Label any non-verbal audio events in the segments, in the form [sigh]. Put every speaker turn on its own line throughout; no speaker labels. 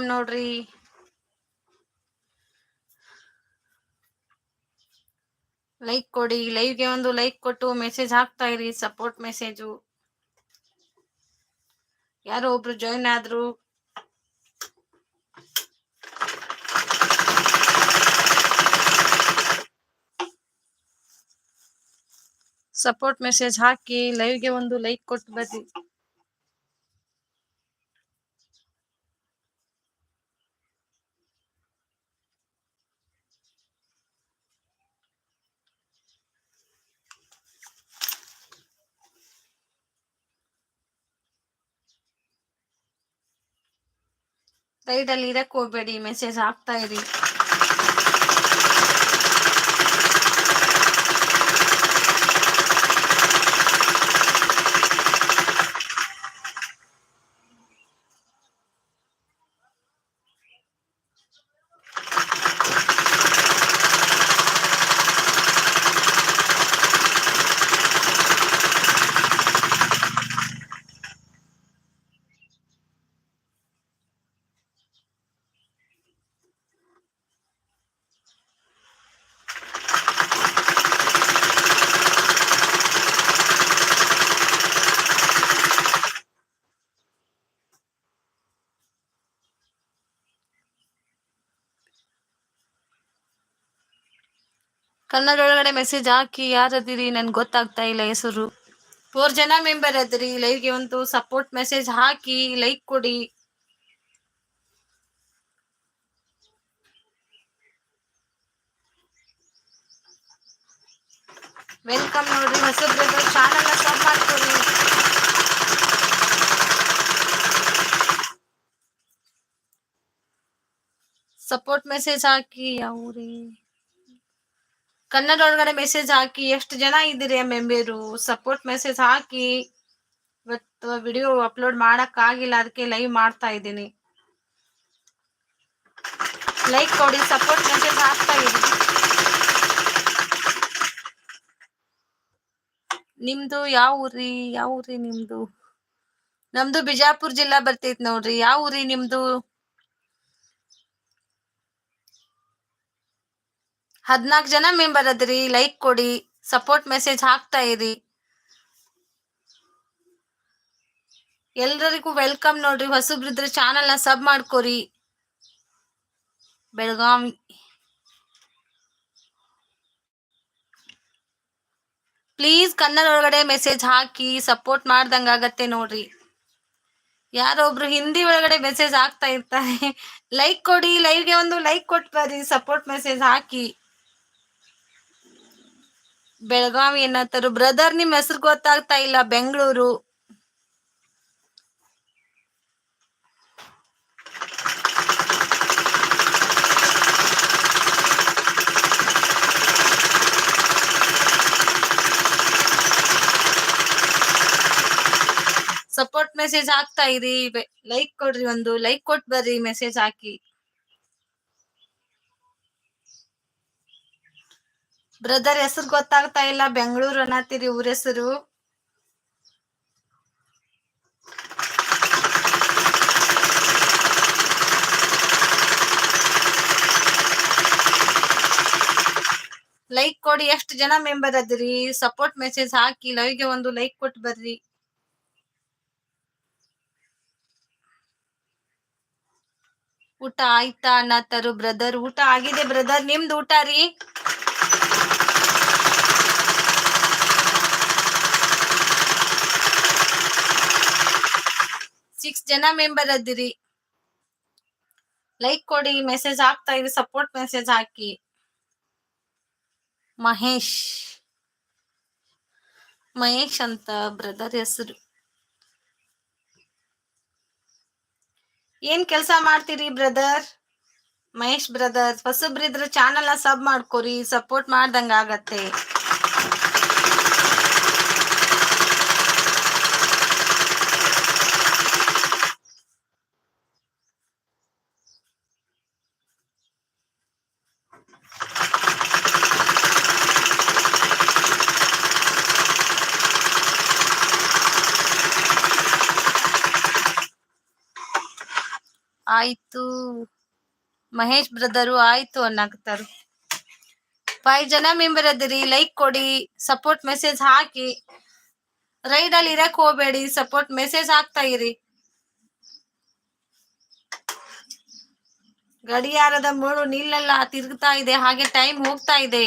Welcome ನೋಡ್ರಿ. Like ಕೊಡಿ ಲೈವ್ಗೆ ಒಂದು ಲೈಕ್ ಕೊಟ್ಟು ಮೆಸೇಜ್ ಹಾಕ್ತಾ ಇರಿ ಸಪೋರ್ಟ್ ಮೆಸೇಜು ಯಾರೋ ಒಬ್ರು ಜಾಯಿನ್ ಆದ್ರು. ಸಪೋರ್ಟ್ ಮೆಸೇಜ್ ಹಾಕಿ ಲೈವ್ಗೆ ಒಂದು ಲೈಕ್ ಕೊಟ್ಟು ಬರ್ರಿ. ಸೈಡ್ ಅಲ್ಲಿ ಇರಕ್ ಹೋಗ್ಬೇಡಿ ಮೆಸೇಜ್ ಹಾಕ್ತಾ ಇರಿ. ಒಳಗಡೆ ಮೆಸೇಜ್ ಹಾಕಿ, ಯಾರದಿರಿ? ನನ್ಗೆ ಗೊತ್ತಾಗ್ತಾ ಇಲ್ಲ ಹೆಸರು. ಫೋರ್ ಜನ ಮೆಂಬರ್ ಅದ್ರಿ. ಲೈವ್ಗೆ ಒಂದು ಸಪೋರ್ಟ್ ಮೆಸೇಜ್ ಹಾಕಿ ಲೈಕ್ ಕೊಡಿ. ವೆಲ್ಕಮ್ ನೋಡ್ರಿ. ಹೊಸಬ್ರು ಚಾನಲ್ ಸಬ್ ಮಾಡ್ಕೊಡಿ. ಸಪೋರ್ಟ್ ಮೆಸೇಜ್ ಹಾಕಿ, ಯಾವ್ರಿ? ಕನ್ನಡ ಒಳಗಡೆ ಮೆಸೇಜ್ ಹಾಕಿ ಎಷ್ಟು ಜನ ಇದ್ದೀರಿ ಮೆಂಬರು ಸಪೋರ್ಟ್ ಮೆಸೇಜ್ ಹಾಕಿ ಇವತ್ತು ವಿಡಿಯೋ ಅಪ್ಲೋಡ್ ಮಾಡಕ್ ಆಗಿಲ್ಲ, ಅದಕ್ಕೆ ಲೈವ್ ಮಾಡ್ತಾ ಇದ್ದೀನಿ. ಲೈಕ್ ಕೊಡಿ ಸಪೋರ್ಟ್ ಮೆಸೇಜ್ ಹಾಕ್ತಾ ಇದ್ದೀನಿ. ನಿಮ್ದು ಯಾವ ಊರಿ? ಯಾವ ಊರಿ ನಿಮ್ದು? ನಮ್ದು ಬಿಜಾಪುರ್ ಜಿಲ್ಲಾ ಬರ್ತೈತ್ ನೋಡ್ರಿ. ಯಾವ ಊರಿ ನಿಮ್ದು? ಹದ್ನಾಲ್ಕು ಜನ ಮೆಂಬರ್ ಅದ್ರಿ ಲೈಕ್ ಕೊಡಿ ಸಪೋರ್ಟ್ ಮೆಸೇಜ್ ಹಾಕ್ತಾ ಇರಿ. ಎಲ್ರಿಗೂ ವೆಲ್ಕಮ್ ನೋಡ್ರಿ, ಹೊಸಬ್ರಿದ್ರೆ ಚಾನಲ್ನ ಸಬ್ ಮಾಡ್ಕೊರಿ. ಬೆಳಗಾವಿ. ಪ್ಲೀಸ್ ಕನ್ನಡ ಒಳಗಡೆ ಮೆಸೇಜ್ ಹಾಕಿ ಸಪೋರ್ಟ್ ಮಾಡ್ದಂಗ ಆಗತ್ತೆ ನೋಡ್ರಿ. ಯಾರೊಬ್ರು ಹಿಂದಿ ಒಳಗಡೆ ಮೆಸೇಜ್ ಹಾಕ್ತಾ ಇರ್ತಾರೆ. [laughs] ಲೈಕ್ ಕೊಡಿ ಲೈವ್ಗೆ ಒಂದು ಲೈಕ್ ಕೊಟ್ಟು ಬರ್ರಿ ಸಪೋರ್ಟ್ ಮೆಸೇಜ್ ಹಾಕಿ. ಬೆಳಗಾವಿ ಏನಂತಾರು ಬ್ರದರ್ ನಿಮ್ ಹೆಸರು ಗೊತ್ತಾಗ್ತಾ ಇಲ್ಲ, ಬೆಂಗಳೂರು? ಸಪೋರ್ಟ್ ಮೆಸೇಜ್ ಹಾಕ್ತಾ ಇರಿ ಲೈಕ್ ಕೊಡ್ರಿ ಒಂದು ಲೈಕ್ ಕೊಟ್ಟು ಬರ್ರಿ ಮೆಸೇಜ್ ಹಾಕಿ. ಬ್ರದರ್ ಹೆಸರು ಗೊತ್ತಾಗ್ತಾ ಇಲ್ಲ. ಬೆಂಗಳೂರು ಅನ್ನತ್ತೀರಿ ಊರ ಹೆಸರು? ಲೈಕ್ ಕೊಡಿ. ಎಷ್ಟು ಜನ ಮೆಂಬರ್ ಅದ್ರಿ? ಸಪೋರ್ಟ್ ಮೆಸೇಜ್ ಹಾಕಿ. ಲೈವ್ಗೆ ಒಂದು ಲೈಕ್ ಕೊಟ್ಟು ಬರ್ರಿ. ಊಟ ಆಯ್ತಾ ಅನ್ನತ್ತಾರು ಬ್ರದರ್ ಊಟ ಆಗಿದೆ ಬ್ರದರ್ ನಿಮ್ದು ಊಟ ರೀ? ಸಿಕ್ಸ್ ಜನ ಮೆಂಬರ್ ಅದಿರಿ. ಲೈಕ್ ಕೊಡಿ ಮೆಸೇಜ್ ಹಾಕ್ತಾ ಇರಿ ಸಪೋರ್ಟ್ ಮೆಸೇಜ್ ಹಾಕಿ. ಮಹೇಶ್. ಮಹೇಶ್ ಅಂತ ಬ್ರದರ್ ಹೆಸರು. ಏನ್ ಕೆಲಸ ಮಾಡ್ತೀರಿ ಬ್ರದರ್ ಮಹೇಶ್ ಬ್ರದರ್ ಹೊಸಬ್ರಿದ್ರೆ ಚಾನಲ್ ಸಬ್ ಮಾಡ್ಕೊರಿ ಸಪೋರ್ಟ್ ಮಾಡ್ದಂಗ ಆಗತ್ತೆ ಮಹೇಶ್ ಬ್ರದರು ಆಯ್ತು ಅನ್ನಕ್ತಾರು. ಫೈವ್ ಜನ ಮೆಂಬರ್ ಅದಿರಿ ಲೈಕ್ ಕೊಡಿ ಸಪೋರ್ಟ್ ಮೆಸೇಜ್ ಹಾಕಿ. ರೈಡ್ ಅಲ್ಲಿ ಇರಕ್ ಹೋಗ್ಬೇಡಿ ಸಪೋರ್ಟ್ ಮೆಸೇಜ್ ಹಾಕ್ತಾ ಇರಿ. ಗಡಿಯಾರದ ಮುಳು ನಿಲ್ಲಲ್ಲ, ತಿರುಗ್ತಾ ಇದೆ, ಹಾಗೆ ಟೈಮ್ ಹೋಗ್ತಾ ಇದೆ.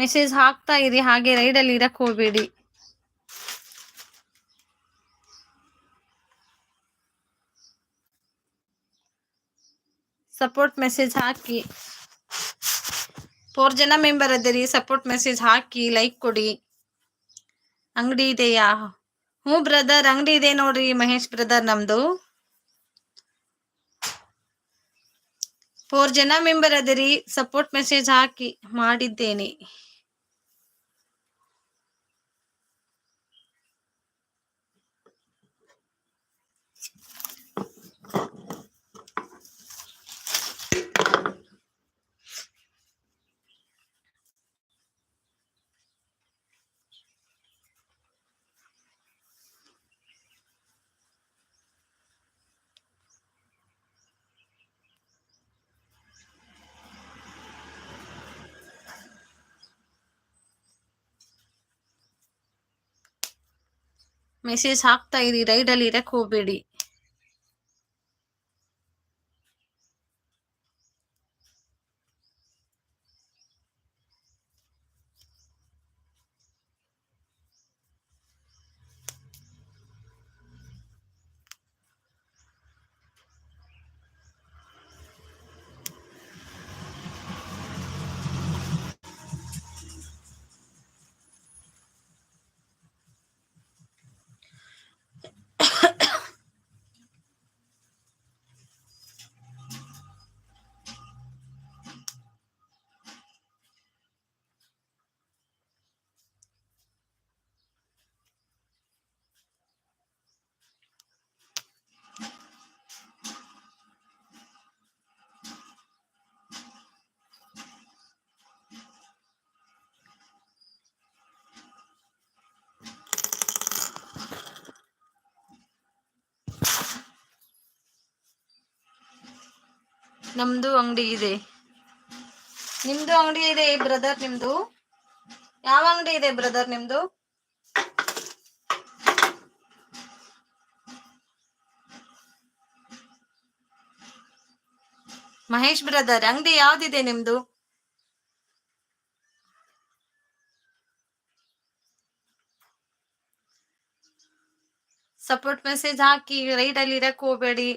ಮೆಸೇಜ್ ಹಾಕ್ತಾ ಇರಿ, ಹಾಗೆ ರೈಡಲ್ಲಿ ಇರಕ್ ಹೋಗ್ಬೇಡಿ. ಸಪೋರ್ಟ್ ಮೆಸೇಜ್ ಹಾಕಿ. ಫೋರ್ ಜನ ಮೆಂಬರ್ ಅದರಿ ಸಪೋರ್ಟ್ ಮೆಸೇಜ್ ಹಾಕಿ ಲೈಕ್ ಕೊಡಿ. ಅಂಗಡಿ ಇದೆಯಾ? ಹ್ಞೂ ಬ್ರದರ್ ಅಂಗಡಿ ಇದೆ ನೋಡ್ರಿ ಮಹೇಶ್ ಬ್ರದರ್ ನಮ್ದು. ಫೋರ್ ಜನ ಮೆಂಬರ್ ಅದರಿ ಸಪೋರ್ಟ್ ಮೆಸೇಜ್ ಹಾಕಿ ಮಾಡಿದ್ದೇನೆ. ಮೆಸೇಜ್ ಹಾಕ್ತಾ ಇರಿ ರೈಡಲ್ಲಿ ಇರಕ್ ಹೋಗ್ಬೇಡಿ. ನಮ್ದು ಅಂಗಡಿ ಇದೆ. ನಿಮ್ದು ಅಂಗಡಿ ಇದೆ ಬ್ರದರ್ ನಿಮ್ದು? ಯಾವ ಅಂಗಡಿ ಇದೆ ಬ್ರದರ್ ನಿಮ್ದು? ಮಹೇಶ್ ಬ್ರದರ್, ಅಂಗಡಿ ಯಾವ್ದಿದೆ ನಿಮ್ದು? ಸಪೋರ್ಟ್ ಮೆಸೇಜ್ ಹಾಕಿ ರೈಟ್ ಅಲ್ಲಿ ಇರಕ್ ಹೋಗ್ಬೇಡಿ.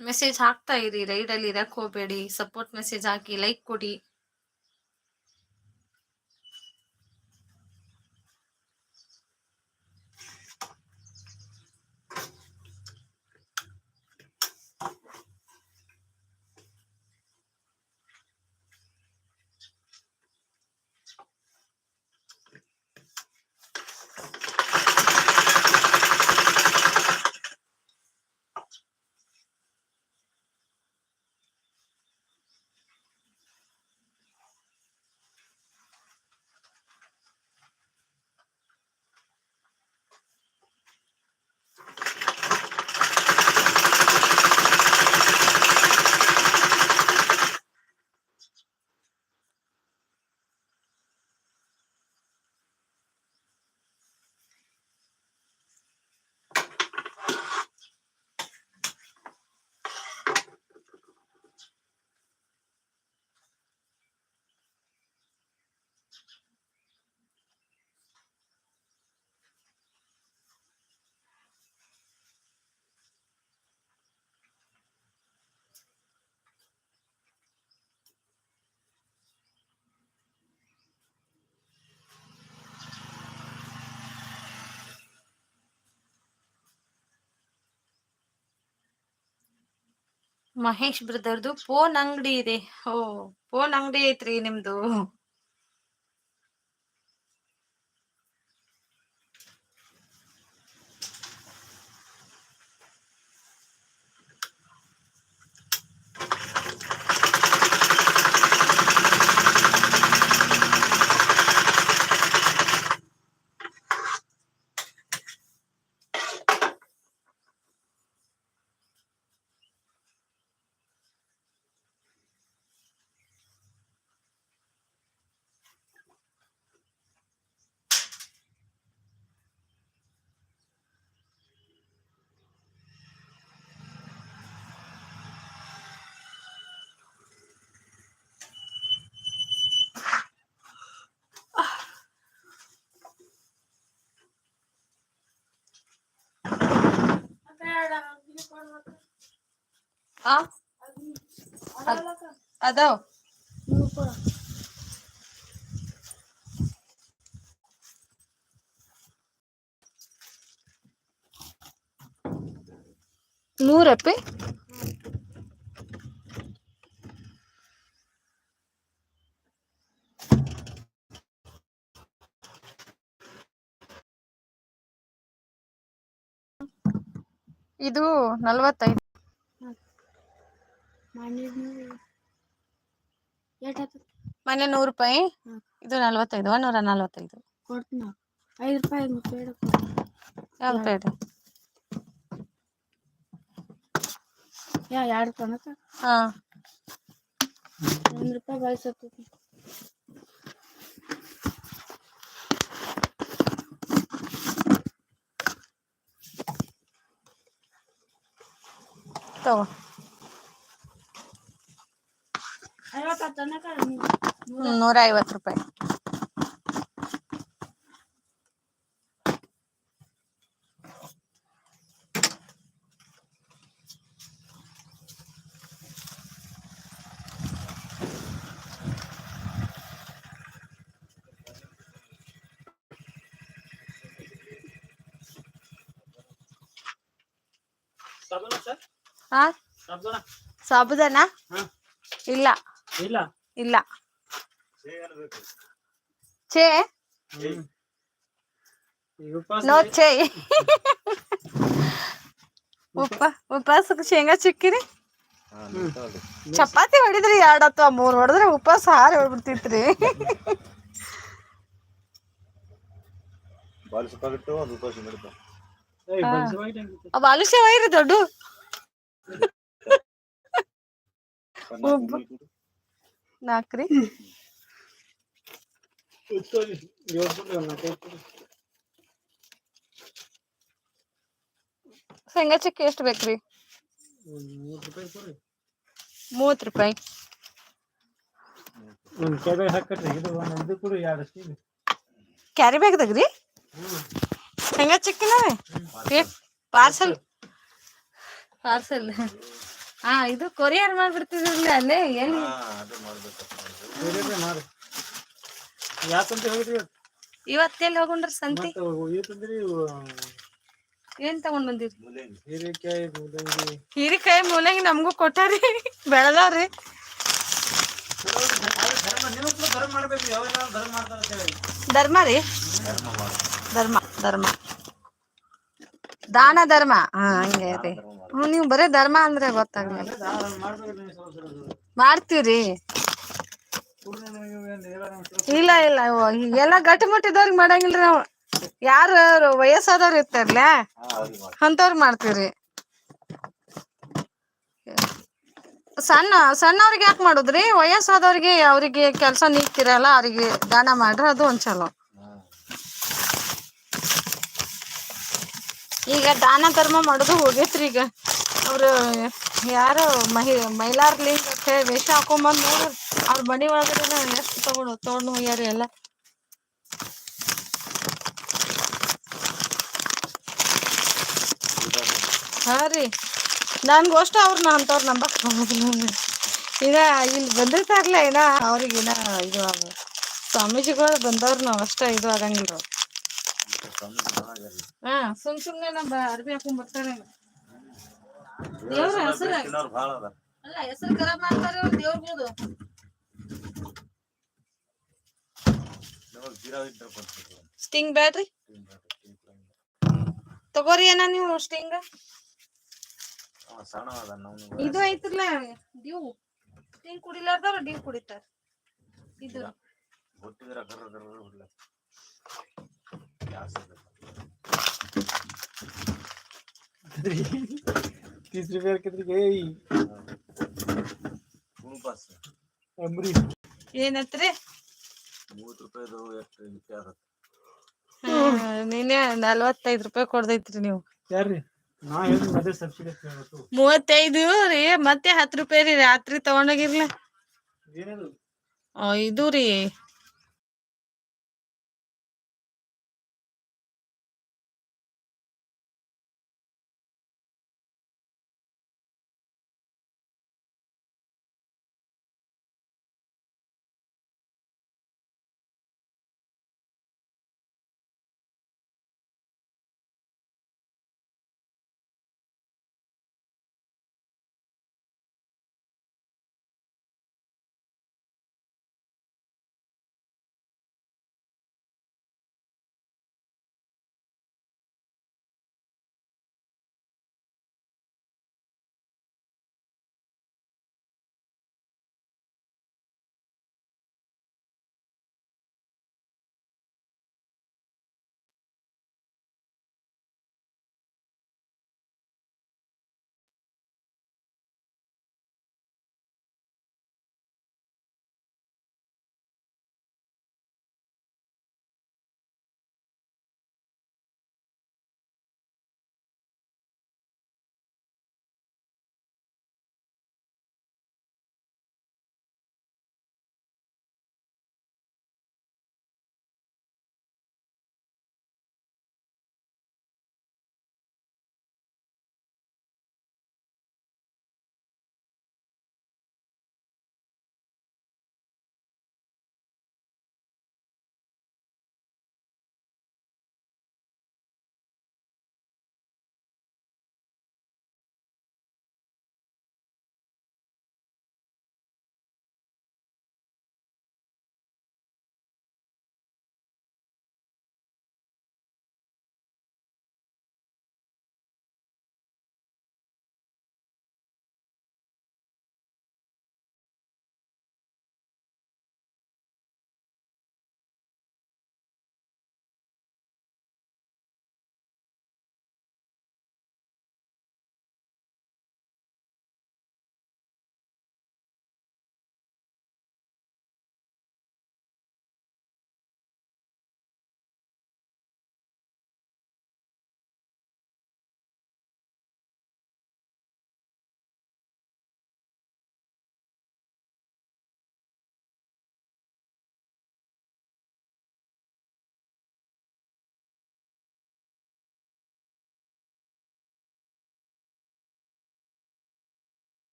ಮೆಸೇಜ್ ಹಾಕ್ತಾ ಇರಿ ರೈಡ್ ಅಲ್ಲಿ ಇರಕ್ ಹೋಗ್ಬೇಡಿ ಸಪೋರ್ಟ್ ಮೆಸೇಜ್ ಹಾಕಿ ಲೈಕ್ ಕೊಡಿ. ಮಹೇಶ್ ಬ್ರದರ್ದು ಫೋನ್ ಅಂಗಡಿ ಇದೆ. ಓ ಫೋನ್ ಅಂಗಡಿ ಐತ್ರಿ ನಿಮ್ದು. అదో నూరపే ಇದು ನಲ್ವತ್ತೈದು ಮೊನ್ನೆ ನೂರು ರೂಪಾಯಿ
ಹ್ಮ್.
ಇದು ನಲ್ವತ್ತೈದು ನೂರ ನಲ್ವತ್ತೈದು
ಕೊಡ್ತೀನ ಐದು ರೂಪಾಯಿ ಐದು ರೂಪಾಯಿ
ಯಾವ ರೂಪಾಯಿ ಇದೆ
ಯಾ ಎರಡು ತನಕ
ಹಾ
ಒಂದು ರೂಪಾಯಿ ಬಳಸತ್ತೈತಿ
ತಗೋ ನೂರ ಐವತ್ತು ರೂಪಾಯಿ ಸಾಬುದಾನ? ಇಲ್ಲ.
ಇಲ್ಲ.
ಇಲ್ಲ. ಚೇ ನೋ ಚೇ. ಉಪ ಉಪವಾಸಕ್ಕೆ ಶೇಂಗಾ ಚಿಕ್ಕಿರಿ? ಚಪಾತಿ ಹೊಡಿದ್ರಿ ಎರಡ್ ಅಥವಾ ಮೂರ್ ಹೊಡೆದ್ರೆ ಉಪವಾಸ ಹಾರಿ ಹೊಡ್ಬಿಡ್ತಿತ್ರಿ.
ಬಾಲಿಸಕ್ಕಾಗಿಟ್ಟು ವೈರಿ ಉಪವಾಸ
ನಾಕ್ರಿ
ಇತ್ತೋಳಿ, ಏಳ್ ಕೊಡ್ರಿ, ಒಂದ್ ನಾಲ್ಕೈದು ಕೊಡ್ರಿ.
ಶೇಂಗಾ ಚಿಕ್ಕಿ ಎಷ್ಟು ಬೇಕ್ರಿ
ಒಂದ್ ಮೂವತ್ತು ರೂಪಾಯಿ ಕೊಡ್ರಿ.
ಮೂವತ್ ರೂಪಾಯಿ
ಒಂದ್ ಕೆಬೆ ಹಾಕಟ್ರಿ ಇದು ಒಂದ್ ಇದು ಕೊಡು ಎರಡು ಸ್ಟೀಲ್
ಕ್ಯಾರಿ ಬ್ಯಾಗ್ದಾಗ್ರಿ ಶೇಂಗಾ ಚಿಕ್ಕಿನ ಪಾರ್ಸಲ್ ಪಾರ್ಸಲ್ ಹಾ ಇದು ಕೊರಿಯರ್ ಮಾಡ್ಬಿಡ್ತಿದ್ರಲ್ಲ ಅಲ್ಲೇ ಎಲ್ಲಿ?
ಅದು ಮಾಡ್ಬೇಕು.
ಬೇರೆ ಮಾಡಿ. ಯಾಕಂತ ಹೇಳಿದ್ರಿ
ಇವತ್ತೆಲ್ಲಿ ಹೋಗೊಂಡ್ರಿ ಸಂತಿ?
ಮತ್ತೆ ಇವತ್ತಂದ್ರಿ ಇವು?
ಏನ್ ತಗೊಂಡ್ ಬಂದಿರಿ?
ಹೀರೆಕಾಯಿ ಮೂಲಂಗಿ.
ಹೀರಿಕಾಯಿ ಮೂಲಂಗಿ ನಮಗೂ ಕೊಟ್ಟಾರಿ ಬೆಳೆದವ್ರಿ.
ಧರ್ಮ ಧರ್ಮ ಮಾಡ್ಬೇಕು ಯಾವೆಲ್ಲ ಧರ್ಮ ಮಾಡ್ತಾರ ಅಂತ ಹೇಳಿ
ಧರ್ಮ ರೀ? ಧರ್ಮ ಧರ್ಮ. ದಾನ ಧರ್ಮ. ಹಾ ಹಂಗೆ ರೀ. ನೀವು ಬರೇ ಧರ್ಮ ಅಂದ್ರೆ ಗೊತ್ತಾಗ್ಲಿಲ್ಲ. ಮಾಡ್ತೀವ್ರಿ. ಇಲ್ಲ ಇಲ್ಲ ಎಲ್ಲ ಗಟ್ಟಿ ಮುಟ್ಟಿದವ್ರಿಗೆ ಮಾಡಂಗಿಲ್ರಿ ನಾವು. ಯಾರು ವಯಸ್ಸಾದವ್ರು ಇರ್ತಾರಲ್ಲ ಅಂತವ್ರು ಮಾಡ್ತೀವ್ರಿ. ಸಣ್ಣ, ಸಣ್ಣವ್ರಿಗೆ ಯಾಕೆ ಮಾಡುದ್ರಿ? ವಯಸ್ಸಾದವ್ರಿಗೆ ಅವ್ರಿಗೆ ಕೆಲಸ ನೀಗ್ತಿರಲ್ಲ ಅವ್ರಿಗೆ ದಾನ ಮಾಡ್ರಿ ಅದು ಒಂದ್ ಚಲೋ. ಈಗ ದಾನ ಧರ್ಮ ಮಾಡೋದು ಹೋಗೈತ್ರಿ ಈಗ. ಅವರು ಯಾರು ಮಹಿ ಮಹಿಳಾರ್ಲಿ ವೇಷ ಹಾಕೊಂಬಂದು ನೋಡ್ರಿ ಅವ್ರ ಮನೆ ಒಳಗಡೆ ಎಷ್ಟು ತಗೊಂಡು ತಗೊಂಡು ಹೋಗ್ಯಾರಿ ಎಲ್ಲ. ಹಾ ರೀ. ನನ್ಗೋಷ್ಟ ಅವ್ರನ್ನ ಅಂತವ್ರು ನಂಬಕ್ ಈಗ ಇಲ್ಲಿ ಬಂದಿರ್ತಾರಲ್ಲ ಏನ ಅವ್ರಿಗೆ ಇನ್ನ ಇದು ಸ್ವಾಮೀಜಿಗಳು ಬಂದವ್ರು ನಾವು ಅಷ್ಟ ಇದು ಆಗಂಗಿಲ್ಲ ಹಾ ಸುಮ್ ಸುಮ್ನೆ ನಮ್ಮ ಅರ್ಬಿ ಹಾಕೊಂಡ್ ಬರ್ತಾರೆ ದೇವ್ರ ಹೆಸರು ಅಲ್ಲ ಹೆಸರು ಖರಾಬ್ ಮಾಡ್ತಾರೆ
ಕೊಡ್ತೀವಿ.
ಸ್ಟಿಂಗ್ ಬ್ಯಾಡ್ರಿ. ತಗೋರಿ ಏನ ನೀವು ಸ್ಟಿಂಗ್. ಇದು ಐತ್ರಲ್ಲ ಡ್ಯೂ ಸ್ಟಿಂಗ್ ಕುಡಿಲಾರ್ದವ್ರು ಡ್ಯೂ ಕುಡಿತಾರ. ಇದು.
ಗೊತ್ತಿದ್ರೆ ಕರ್ರ ಕರ್ರ ಬಿಡ್ಲ ಗ್ಯಾಸ್
तीस रुपये कितनी गई
ಗುಣಪಾಸ್
अमरी
ಏನತ್ರಿ
ಮೂವತ್ತು ರೂಪಾಯಿದು ಎಷ್ಟು ರೂಪಾಯಿ ಆಗತ್ತೆ
ನೀನೇ ನಲ್ವತ್ತೈದು ರೂಪಾಯಿ ಕೊಡ್ದೈತ್ರಿ ನೀವು
ಯಾರ್ರಿ ನಾ ಹೇಳಿದ್ ಮತ್ತೆ ಸಬ್ಸಿಡಿ ಕೇಳತ್ತು
ಮೂವತ್ತೈದು ರೀ ಮತ್ತೆ ಹತ್ತು ರೂಪಾಯಿ ರೀ ರಾತ್ರಿ ತಗೊಂಡೋಗಿರ್ಲ
ಏನದು
ಇದು ರೀ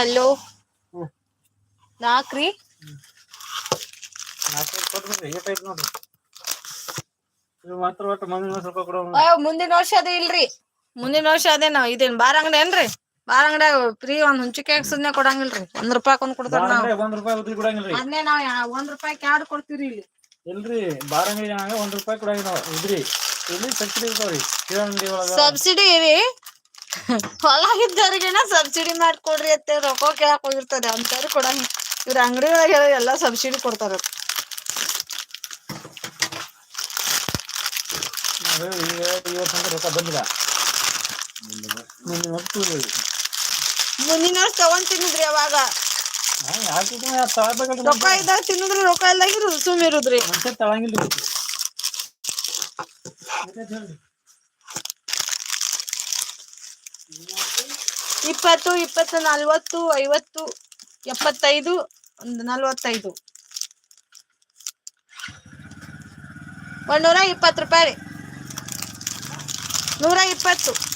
ಹಲೋ. ನಾಕ್ರಿ
ಮಂದಿನ
ವರ್ಷ ಅದೇ ಇಲ್ರಿ. ಮುಂದಿನ ವರ್ಷ ಅದೇ ನಾವ್ ಇದೇನ್ ಬಾರ ಅಂಗಡಿ ಏನ್ರಿ? ಬಾರ ಅಂಗಡಿಯಾಗ ಫ್ರೀ ಒಂದ್ ಹುಂಚಿಕೆ ಸುಮ್ನೆ ಕೊಡಂಗಿಲ್ರಿ. ಒಂದ್ ರೂಪಾಯಿ ಒಂದ್ ಕೊಡ್ತಾರ ನಾವ್.
ಒಂದ್ ರೂಪಾಯಿ ಉದ್ರಿ ಕೊಡಂಗಿಲ್ರಿ.
ಅದನ್ನೇ ನಾವ್ ಒಂದ್ ರೂಪಾಯಿ ಎರಡು ಕೊಡ್ತೀವ್ರಿ ಇಲ್ಲಿ.
ಇಲ್ರಿ ಬಾರ ಅಂಗಡಿ ಒಂದ್ ರೂಪಾಯಿ ಕೊಡಂಗಿಲ್ಲ ಇದ್ರಿ ಇಲ್ಲಿ ಸಬ್ಸಿಡಿ ಇರ್ತಾವ್ರಿ.
ಸಬ್ಸಿಡಿ ರೀ. ಹೊಲ ಇದ್ದವ್ರಿಗೆನ ಸಬ್ಸಿಡಿ ಮಾಡ್ಕೊಡ್ರಿ ಅಂತ ರೊಕ್ಕ ಕೇಳಕ್ ಹೋಗಿರ್ತಾರೆ ಅಂತವ್ರು ಕೊಡಂಗ ಇವ್ರ ಅಂಗಡಿ ಒಳಗೆ ಎಲ್ಲಾ ಸಬ್ಸಿಡಿ ಕೊಡ್ತಾರ.
ಮುಂದಿನ ವರ್ಷ
ತಗೊಂಡ್ ತಿನ್ನಿದ್ರಿ ಅವಾಗ. ರೊಕ್ಕ ಇದ್ದಾಗ ತಿನ್ನುದ್ರಿ ರೊಕ್ಕ ಇಲ್ದಾಗ ಸುಮ್ ಇರುದ್ರಿ.
ಮನುಷ್ಯ
ಇಪ್ಪತ್ತು ಇಪ್ಪತ್ತು ನಲ್ವತ್ತು ಐವತ್ತು ಎಪ್ಪತ್ತೈದು ಒಂದು ನಲ್ವತ್ತೈದು. ಒಂದ್ ನೂರ ಇಪ್ಪತ್ತು ರೂಪಾಯಿ. ನೂರ ಇಪ್ಪತ್ತು.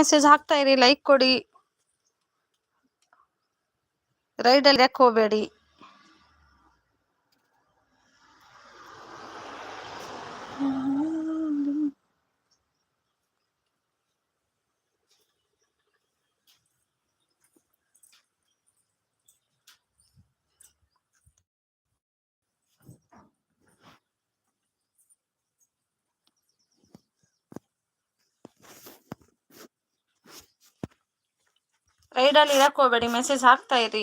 ಮೆಸೇಜ್ ಹಾಕ್ತಾ ಇರಿ ಲೈಕ್ ಕೊಡಿ. ರೈಡಲ್ಲಿ ಯಾಕೆ ಹೋಗಬೇಡಿ? ರೈಡಲ್ಲಿ ಇರಕ್ ಹೋಗ್ಬೇಡಿ ಮೆಸೇಜ್ ಹಾಕ್ತಾ ಇರಿ